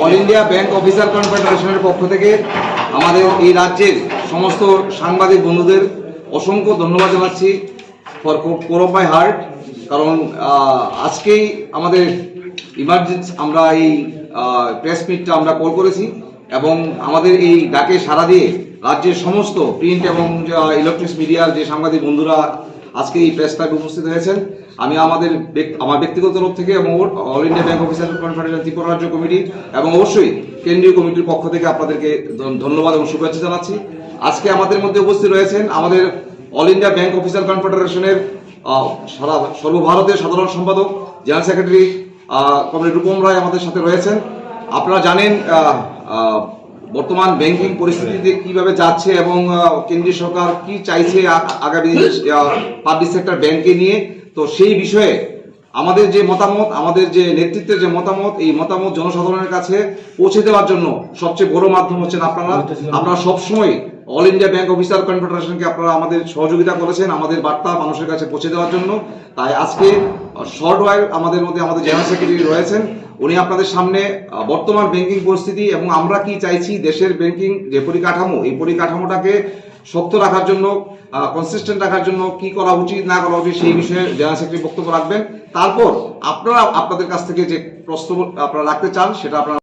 All India bank officer কনফেডারেশনের পক্ষ থেকে আমাদের এই রাজ্যের সমস্ত সাংবাদিক বন্ধুদের অসংখ্য ধন্যবাদ জানাচ্ছি for core of my heart কারণ আজকেই আমাদের ইমার্জেন্সি আমরা এই প্রেস মিটটা আমরা কল করেছি এবং আমাদের এই ডাকে সাড়া দিয়ে রাজ্যের সমস্ত প্রিন্ট এবং ইলেকট্রিক্স মিডিয়ার যে সাংবাদিক বন্ধুরা আজকে এই প্রেস ক্লাবে উপস্থিত হয়েছেন। আমি আমাদের আমার ব্যক্তিগত তরফ থেকে এবং all India bank officer confederation Tripura রাজ্য কমিটি এবং অবশ্যই কেন্দ্রীয় কমিটির পক্ষ থেকে আপনাদেরকে ধন- ধন্যবাদ এবং শুভেচ্ছা জানাচ্ছি। আজকে আমাদের মধ্যে উপস্থিত রয়েছেন আমাদের অল ইন্ডিয়া ব্যাংক অফিসার কনফেডারেশনের সারা সর্বভারতীয় সাধারণ সম্পাদক general secretary comrade Rupam Roy আমাদের সাথে রয়েছেন। আপনারা জানেন বর্তমান ব্যাংকিং পরিস্থিতিতে কীভাবে যাচ্ছে এবং কেন্দ্রীয় সরকার কি চাইছে আগামী পাবলিক সেক্টর ব্যাংকে নিয়ে? তো সেই বিষয়ে আমাদের যে মতামত, আমাদের যে নেতৃত্বের যে মতামত, এই মতামত জনসাধারণের কাছে পৌঁছে দেওয়ার জন্য সবচেয়ে বড় মাধ্যম হচ্ছেন আপনারা। আপনারা সবসময় অল ইন্ডিয়া ব্যাংক অফিসার কনফেডারেশনকে আপনারা আমাদের সহযোগিতা করেছেন, আমাদের বার্তা মানুষের কাছে পৌঁছে দেওয়ার জন্য। তাই আজকে শর্ট ওয়াইল আমাদের মধ্যে আমাদের জেনারেল সেক্রেটারি রয়েছেন। উনি আপনাদের সামনে বর্তমান ব্যাংকিং পরিস্থিতি এবং আমরা কি চাইছি দেশের ব্যাংকিং যে পরিকাঠামো, এই পরিকাঠামোটাকে শক্ত রাখার জন্য কনসিস্টেন্ট রাখার জন্য কি করা উচিত, না করা উচিত সেই বিষয়ে জেনারেল সেক্রেটারি বক্তব্য রাখবেন। তারপর আপনারা, আপনাদের কাছ থেকে যে প্রশ্ন আপনারা রাখতে চান, সেটা আপনারা